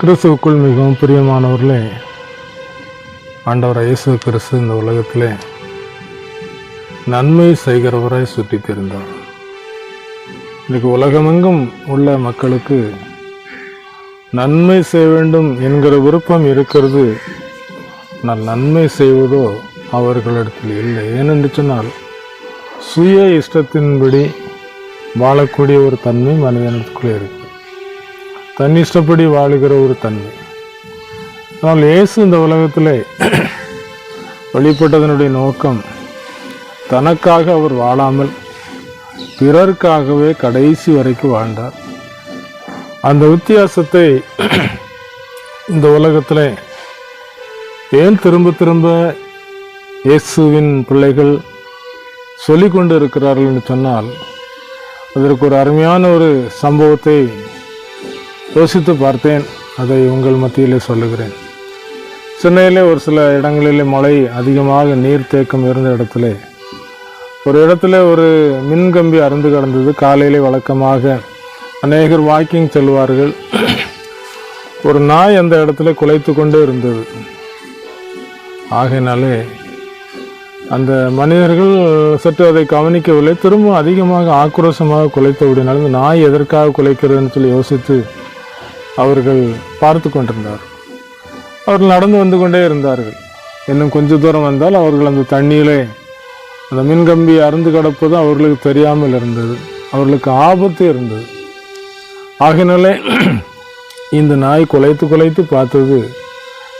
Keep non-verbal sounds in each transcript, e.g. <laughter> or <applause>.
கிறிஸ்துவுக்குள் மிகவும் பிரியமானவர்களே ஆண்டவர் இயேசு கிறிஸ்து இந்த உலகத்திலே நன்மை செய்கிறவராய் சுற்றி திரிந்தார் இன்னைக்கு உலகமெங்கும் உள்ள மக்களுக்கு நன்மை செய்ய வேண்டும் என்கிற விருப்பம் இருக்கிறது. நான் நன்மை செய்வதோ அவர்களிடத்தில் இல்லை. ஏனென்று சொன்னால் சுய இஷ்டத்தின்படி வாழக்கூடிய ஒரு தன்மை மனிதனுக்குள்ளே இருக்கு. தன் இஷ்டப்படி வாழுகிற ஒரு தன்மை. ஆனால் இயேசு இந்த உலகத்தில் வெளிப்பட்டதனுடைய நோக்கம் தனக்காக அவர் வாழாமல் பிறருக்காகவே கடைசி வரைக்கும் வாழ்ந்தார். அந்த வித்தியாசத்தை இந்த உலகத்தில் ஏன் திரும்ப திரும்ப இயேசுவின் பிள்ளைகள் சொல்லிக்கொண்டு இருக்கிறார்கள் என்று சொன்னால் அதற்கு ஒரு அருமையான ஒரு சம்பவத்தை யோசித்து பார்த்தேன் அதை உங்கள் மத்தியிலே சொல்லுகிறேன். சென்னையிலே ஒரு சில இடங்களிலே மழை அதிகமாக நீர் தேக்கம் இருந்த இடத்துல. ஒரு இடத்துல ஒரு மின்கம்பி அறுந்து கிடந்தது. காலையிலே வழக்கமாக அநேகர் வாக்கிங் செல்வார்கள். ஒரு நாய் அந்த இடத்துல குலைத்து கொண்டே இருந்தது. ஆகையினாலே அந்த மனிதர்கள் சற்று அதை கவனிக்கவில்லை. திரும்ப அதிகமாக ஆக்ரோஷமாக குலைத்து விடினால் இந்த நாய் எதற்காக குலைக்கிறதுன்னு சொல்லி யோசித்து அவர்கள் பார்த்து கொண்டிருந்தார். அவர்கள் நடந்து வந்து கொண்டே இருந்தார்கள். இன்னும் கொஞ்ச தூரம் வந்தால் அவர்கள் அந்த தண்ணியிலே அந்த மின்கம்பி அருந்து கிடப்பது அவர்களுக்கு தெரியாமல் இருந்தது. அவர்களுக்கு ஆபத்து இருந்தது. ஆகினாலே இந்த நாய் குலைத்து குலைத்து பார்த்தது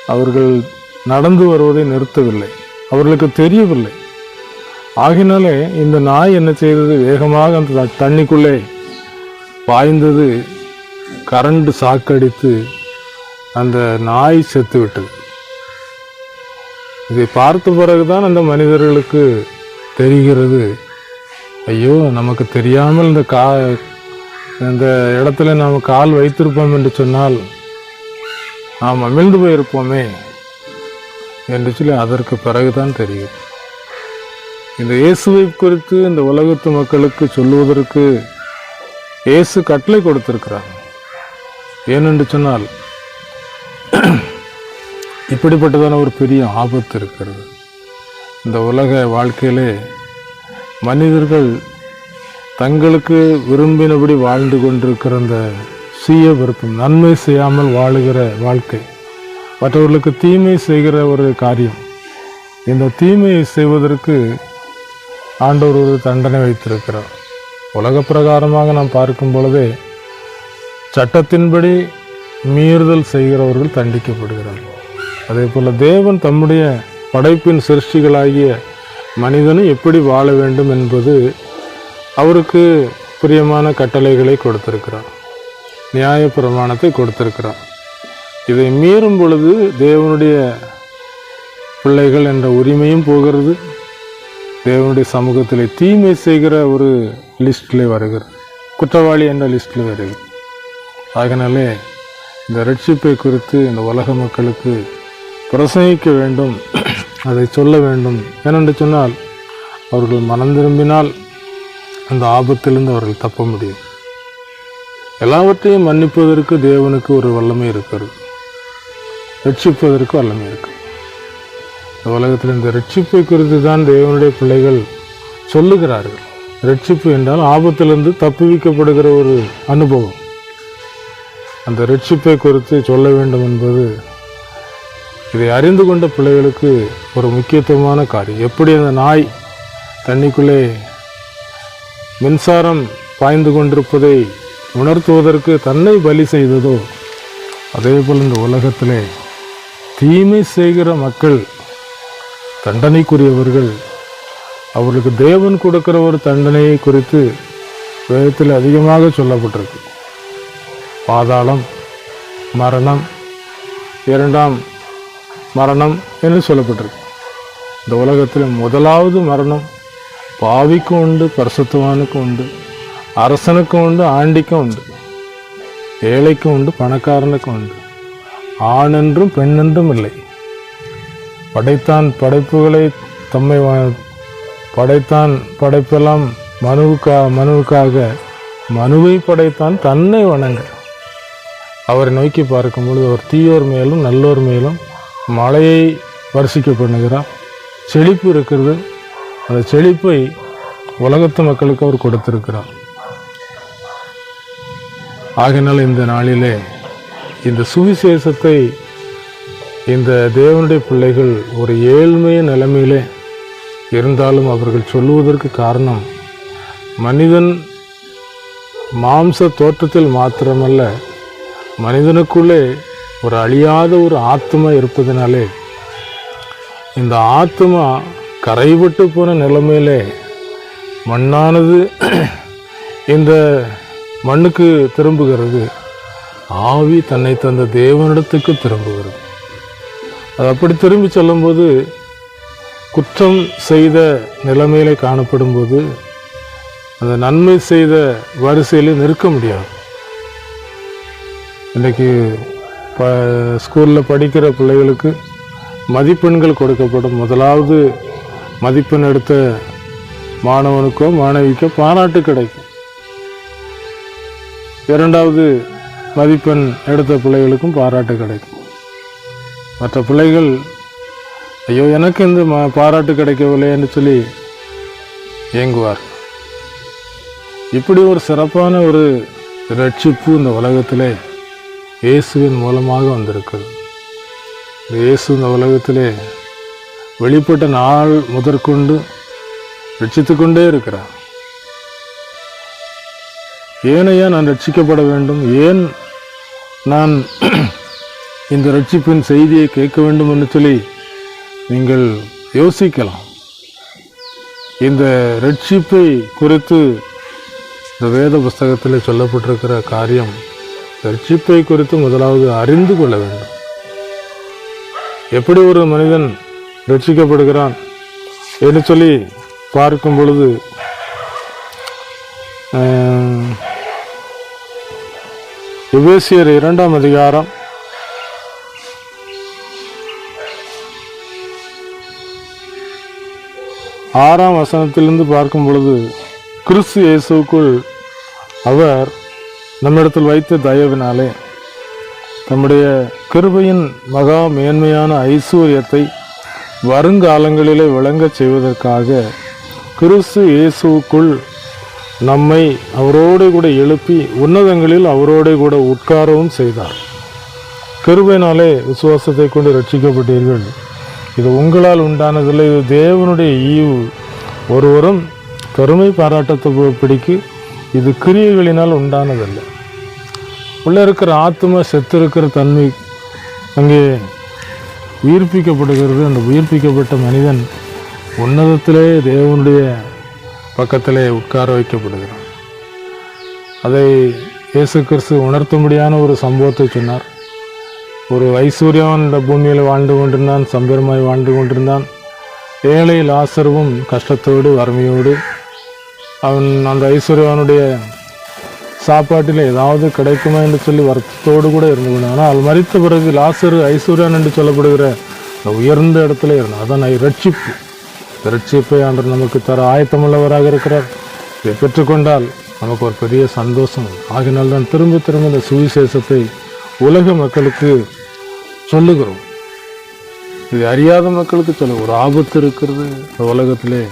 அவர்கள் நடந்து வருவதை நிறுத்தவில்லை. அவர்களுக்கு தெரியவில்லை. ஆகினாலே இந்த நாய் என்ன செய்தது? வேகமாக அந்த த- தண்ணிக்குள்ளே பாய்ந்தது. கரண்ட் சாக்கடித்து அந்த நாய் செத்து விட்டது. இதை பார்த்த பிறகுதான் அந்த மனிதர்களுக்கு தெரிகிறது ஐயோ நமக்கு தெரியாமல் இந்த கா இந்த இடத்துல நாம் கால் வைத்திருப்போம் என்று சொன்னால் நாம் அமிழ்ந்து போயிருப்போமே என்று சொல்லி அதற்கு பிறகுதான் தெரியும். இந்த இயேசுவை குறித்து இந்த உலகத்து மக்களுக்கு சொல்லுவதற்கு இயேசு கட்டளை கொடுத்திருக்கிறாங்க ஏனென்று சொன்னால் இப்படிப்பட்டதான ஒரு பெரிய ஆபத்து இருக்கிறது. இந்த உலக வாழ்க்கையிலே மனிதர்கள் தங்களுக்கு விரும்பினபடி வாழ்ந்து கொண்டிருக்கிற அந்த சுய விருப்பம் நன்மை செய்யாமல் வாழுகிற வாழ்க்கை மற்றவர்களுக்கு தீமை செய்கிற ஒரு காரியம். இந்த தீமையை செய்வதற்கு ஆண்டவர் ஒரு தண்டனை வைத்திருக்கிறார். உலக பிரகாரமாக நாம் பார்க்கும் பொழுதே சட்டத்தின்படி மீறுதல் செய்கிறவர்கள் தண்டிக்கப்படுகிறார்கள் அதே போல் தேவன் தம்முடைய படைப்பின் சிருஷ்டிகளாகிய மனிதனும் எப்படி வாழ வேண்டும் என்பது அவருக்கு பிரியமான கட்டளைகளை கொடுத்திருக்கிறார். நியாய பிரமாணத்தை கொடுத்திருக்கிறார். இதை மீறும் பொழுது தேவனுடைய பிள்ளைகள் என்ற உரிமையும் போகிறது. தேவனுடைய சமூகத்தில் தீமை செய்கிற ஒரு லிஸ்டில் வருகிறது. குற்றவாளி என்ற லிஸ்டில் வருகிறது. ஆகினாலே இந்த ரட்சிப்பை குறித்து இந்த உலக மக்களுக்கு பிரசங்கிக்க வேண்டும் அதை சொல்ல வேண்டும். ஏனென்று சொன்னால் அவர்கள் மனம் திரும்பினால் அந்த ஆபத்திலிருந்து அவர்கள் தப்ப முடியும். எல்லாவற்றையும் மன்னிப்பதற்கு தேவனுக்கு ஒரு வல்லமை இருக்கிறது. ரட்சிப்பதற்கு வல்லமை இருக்கு. இந்த உலகத்தில் இந்த ரட்சிப்பை குறித்து தான் தேவனுடைய பிள்ளைகள் சொல்லுகிறார்கள். ரட்சிப்பு என்றால் ஆபத்திலிருந்து தப்புவிக்கப்படுகிற ஒரு அனுபவம். அந்த ரட்சிப்பை குறித்து சொல்ல வேண்டும் என்பது இதை அறிந்து கொண்ட பிள்ளைகளுக்கு ஒரு முக்கியத்துவமான காரியம். எப்படி அந்த நாய் தண்ணிக்குள்ளே மின்சாரம் பாய்ந்து கொண்டிருப்பதை உணர்த்துவதற்கு தன்னை பலி செய்ததோ அதேபோல் இந்த உலகத்திலே தீமை செய்கிற மக்கள் தண்டனைக்குரியவர்கள் அவர்களுக்கு தேவன் கொடுக்கிற ஒரு தண்டனையை குறித்து வேதத்தில் அதிகமாக சொல்லப்பட்டிருக்கு. பாதாளம் மரணம் இரண்டாம் மரணம் என்று சொல்லப்பட்டிருக்கு. இந்த உலகத்தில் முதலாவது மரணம் பாவிக்கும் உண்டு பரிசுத்தவானுக்கும் உண்டு அரசனுக்கும் உண்டு ஆண்டிக்கும் உண்டு ஏழைக்கும் உண்டு பணக்காரனுக்கும் உண்டு. ஆண் என்றும் பெண் என்றும் இல்லை. படைத்தான் படைப்புகளை தம்மை படைத்தான் படைப்பெல்லாம் மனுவுக்கா மனுவுக்காக மனுவை படைத்தான் தன்னை வணங்க. அவரை நோக்கி பார்க்கும் பொழுது அவர் தீயோர் மேலும் நல்லோர் மேலும் மழையை வரிசிக்க பண்ணுகிறார். செழிப்பு இருக்கிறது. அந்த செழிப்பை உலகத்து மக்களுக்கு அவர் கொடுத்திருக்கிறார். ஆகையினால் இந்த நாளிலே இந்த சுவிசேஷத்தை இந்த தேவனுடைய பிள்ளைகள் ஒரு ஏழ்மைய நிலைமையிலே இருந்தாலும் அவர்கள் சொல்லுவதற்கு காரணம் மனிதன் மாம்ச தோற்றத்தில் மாத்திரமல்ல மனிதனுக்குள்ளே ஒரு அழியாத ஒரு ஆத்மா இருப்பதனாலே இந்த ஆத்மா கரைவிட்டு போன நிலைமையிலே மண்ணானது <clears throat> இந்த மண்ணுக்கு திரும்புகிறது. ஆவி தன்னை தந்த தேவனிடத்துக்கு திரும்புகிறது. அது அப்படி திரும்பி செல்லும்போது குற்றம் செய்த நிலைமையிலே காணப்படும்போது அந்த நன்மை செய்த வரிசையில் நிற்க முடியாது. இன்றைக்கி ப ஸ்கூலில் படிக்கிற பிள்ளைகளுக்கு மதிப்பெண்கள் கொடுக்கப்படும். முதலாவது மதிப்பெண் எடுத்த மாணவனுக்கோ மாணவிக்கோ பாராட்டு கிடைக்கும். இரண்டாவது மதிப்பெண் எடுத்த பிள்ளைகளுக்கும் பாராட்டு கிடைக்கும். மற்ற பிள்ளைகள் ஐயோ எனக்கு இந்த ம பாராட்டு கிடைக்கவில்லைன்னு சொல்லி இயங்குவார் இப்படி ஒரு சிறப்பான ஒரு ரட்சிப்பு இந்த உலகத்திலே இயேசுவின் மூலமாக வந்திருக்கிறது. இயேசு இந்த உலகத்திலே வெளிப்பட்ட நாள் முதற்கொண்டு ரட்சித்து கொண்டே இருக்கிறார் ஏனையா நான் ரட்சிக்கப்பட வேண்டும்? ஏன் நான் <clears throat> இந்த ரட்சிப்பின் செய்தியை கேட்க வேண்டும் என்று சொல்லி நீங்கள் யோசிக்கலாம். இந்த ரட்சிப்பை குறித்து இந்த வேத புஸ்தகத்தில் சொல்லப்பட்டிருக்கிற காரியம் ரட்சிப்பை குறித்து முதலாவது அறிந்து கொள்ள வேண்டும். எப்படி ஒரு மனிதன் ரட்சிக்கப்படுகிறான் என்று சொல்லி பார்க்கும் பொழுது விவேசியர் எபேசியர் இரண்டாம் அதிகாரம் ஆறாம் வசனத்திலிருந்து பார்க்கும் பொழுது கிறிஸ்து இயேசுவுக்குள் அவர் நம்மிடத்தில் வைத்த தயவினாலே தம்முடைய கிருபையின் மகா மேன்மையான ஐஸ்வர்யத்தை வருங்காலங்களிலே விளங்கச் செய்வதற்காக கிறிஸ்து இயேசுவுக்குள் நம்மை அவரோடு கூட எழுப்பி உன்னதங்களில் அவரோடு கூட உட்காரவும் செய்தார். கிருபையினாலே விசுவாசத்தை கொண்டு ரட்சிக்கப்பட்டீர்கள் இது உங்களால் உண்டானதில்லை. இது தேவனுடைய ஈவு. ஒருவரும் பெருமை பாராட்டத்தை பிடிக்கு இது கிரியைகளினால் உண்டானதல்ல. உள்ளே இருக்கிற ஆத்மா செத்து இருக்கிற தன்மை அங்கே உயிர்ப்பிக்கப்படுகிறது. அந்த உயிர்ப்பிக்கப்பட்ட மனிதன் உன்னதத்திலே தேவனுடைய பக்கத்திலே உட்கார வைக்கப்படுகிறான். அதை இயேசு கிறிஸ்து உணர்த்தும்படியான ஒரு சம்பவத்தை சொன்னார். ஒரு ஐஸ்வர்யவன் இந்த பூமியில் வாழ்ந்து கொண்டிருந்தான் சம்பரமாய் வாழ்ந்து கொண்டிருந்தான். ஏழை லாசர்வும் கஷ்டத்தோடு வறுமையோடு அவன் அந்த ஐஸ்வர்யவனுடைய சாப்பாட்டில் ஏதாவது கிடைக்குமா என்று சொல்லி வருத்தத்தோடு கூட இருந்து கொண்டான். ஆனால் மறித்த பிறகு லாசரு ஐஸ்வர்யான் என்று சொல்லப்படுகிற அந்த உயர்ந்த இடத்துல இருந்தான். அதான் ஐ- ரட்சிப்பு ரட்சிப்பை அன்று நமக்கு தர ஆயத்தமுள்ளவராக இருக்கிறார். இதை பெற்றுக்கொண்டால் நமக்கு ஒரு பெரிய சந்தோஷம் ஆகினால் தான் திரும்ப திரும்ப இந்த சுவிசேஷத்தை உலக மக்களுக்கு சொல்லுகிறோம். இது அறியாத மக்களுக்கு சொல்ல ஒரு ஆபத்து இருக்கிறது. இந்த உலகத்திலே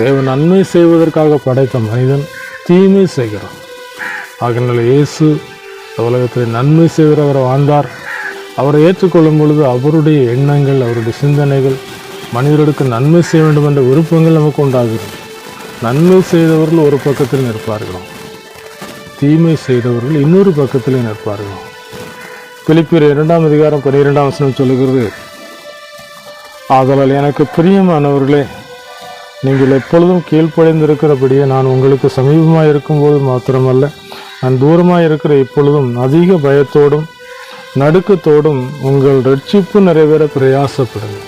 தேவன் நன்மை செய்வதற்காக படைத்த மனிதன் தீமை செய்கிறான். ஆகினால இயேசு உலகத்தில் நன்மை செய்கிறவரை வாழ்ந்தார். அவரை ஏற்றுக்கொள்ளும் பொழுது அவருடைய எண்ணங்கள் அவருடைய சிந்தனைகள் மனிதர்களுக்கு நன்மை செய்ய வேண்டும் என்ற விருப்பங்கள் நமக்கு உண்டாகிறது. நன்மை செய்தவர்கள் ஒரு பக்கத்தில் நிற்பார்களாம் தீமை செய்தவர்கள் இன்னொரு பக்கத்தில் நிற்பார்களாம் பிலிப்பியர் இரண்டாம் அதிகாரம் பன்னிரெண்டாம் வசனம் சொல்லுகிறது ஆதலால் எனக்கு பிரியமானவர்களே நீங்கள் எப்பொழுதும் கீழ்ப்படைந்திருக்கிறபடியே நான் உங்களுக்கு சமீபமாக இருக்கும்போது மாத்திரமல்ல. நான் தூரமாக இருக்கிற இப்பொழுதும் அதிக பயத்தோடும் நடுக்கத்தோடும் உங்கள் ரட்சிப்பு நிறைவேற பிரயாசப்படுங்க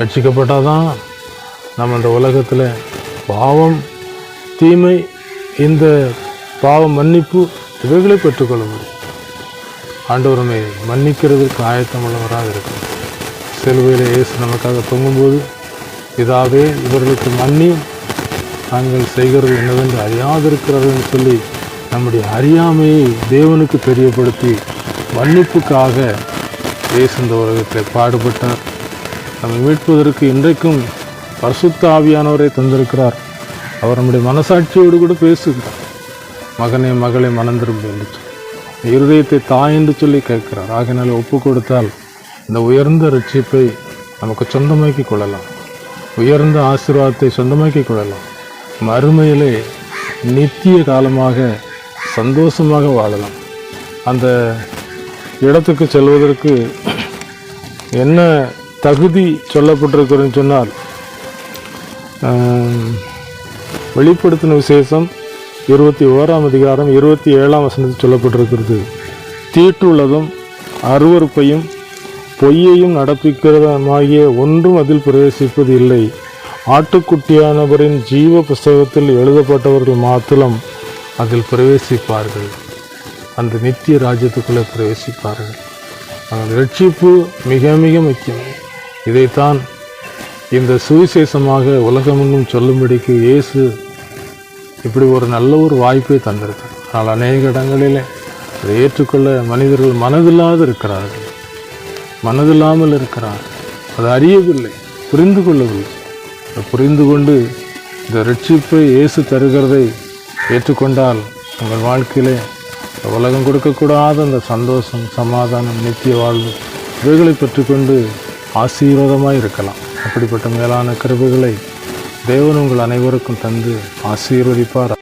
ரட்சிக்கப்பட்டாதான் நம்ம இந்த உலகத்தில் பாவம் தீமை இந்த பாவ மன்னிப்பு இவைகளை பெற்றுக்கொள்ள முடியும். ஆண்டவருமை மன்னிக்கிறதுக்கு ஆயத்தமுள்ளவராக இருக்கும் செல்வையில் இயேசு நமக்காக தொங்கும்போது இதாவே இவர்களுக்கு மன்னி நாங்கள் செய்கிறது என்னவென்று அறியாதிருக்கிறார்கள் சொல்லி நம்முடைய அறியாமையை தேவனுக்கு தெரியப்படுத்தி மன்னிப்புக்காக இயேசு இந்த உலகத்தில் பாடுபட்டார். நம்மை மீட்பதற்கு இன்றைக்கும் பரிசுத்த ஆவியானவரை தந்திருக்கிறார். அவர் நம்முடைய மனசாட்சியோடு கூட பேசுகிறார் மகனே மகளை மனம் என்று சொல்லி. இருதயத்தை தாய் என்று சொல்லி கேட்கிறார். ஆகினால ஒப்பு கொடுத்தால் இந்த உயர்ந்த ரட்சிப்பை நமக்கு சொந்தமாக்கி கொள்ளலாம். உயர்ந்த ஆசீர்வாதத்தை சொந்தமாக்கி கொள்ளலாம். மறுமையிலே நித்திய காலமாக சந்தோஷமாக வாழலாம். அந்த இடத்துக்கு செல்வதற்கு என்ன தகுதி சொல்லப்பட்டிருக்கிறதுன்னு சொன்னால் வெளிப்படுத்தின விசேஷம் இருபத்தி ஓராம் அதிகாரம் இருபத்தி ஏழாம் வசனத்தில் சொல்லப்பட்டிருக்கிறது. தீட்டுள்ளதும் அருவருப்பையும் பொய்யையும் நடப்பிக்கிறதுமாகிய ஒன்றும் அதில் பிரவேசிப்பது இல்லை. ஆட்டுக்குட்டியானவரின் ஜீவ புஸ்தகத்தில் எழுதப்பட்டவர்கள் மாத்திரம் அதில் பிரவேசிப்பார்கள். அந்த நித்திய ராஜ்யத்துக்குள்ளே பிரவேசிப்பார்கள். அந்த ரட்சிப்பு மிக மிக முக்கியம். இதைத்தான் இந்த சுவிசேஷமாக உலகமெங்கும் சொல்லும்படிக்கு இயேசு இப்படி ஒரு நல்ல ஒரு வாய்ப்பை தந்திருக்கு ஆனால் அநேக இடங்களிலே அதை ஏற்றுக்கொள்ள மனிதர்கள் மனதில்லாது இருக்கிறார்கள் மனதில்லாமல் இருக்கிறார். அதை அறியவில்லை புரிந்து கொள்ளவில்லை. அதை புரிந்து கொண்டு இந்த ரட்சிப்பை இயேசு தருகிறதை ஏற்றுக்கொண்டால் உங்கள் வாழ்க்கையிலே உலகம் கொடுக்கக்கூடாத அந்த சந்தோஷம் சமாதானம் நித்திய வாழ்வு இவைகளை பெற்றுக்கொண்டு ஆசீர்வாதமாக இருக்கலாம். அப்படிப்பட்ட மேலான கிருபைகளை தேவன் உங்கள் அனைவருக்கும் தந்து ஆசீர்வதிப்பார்?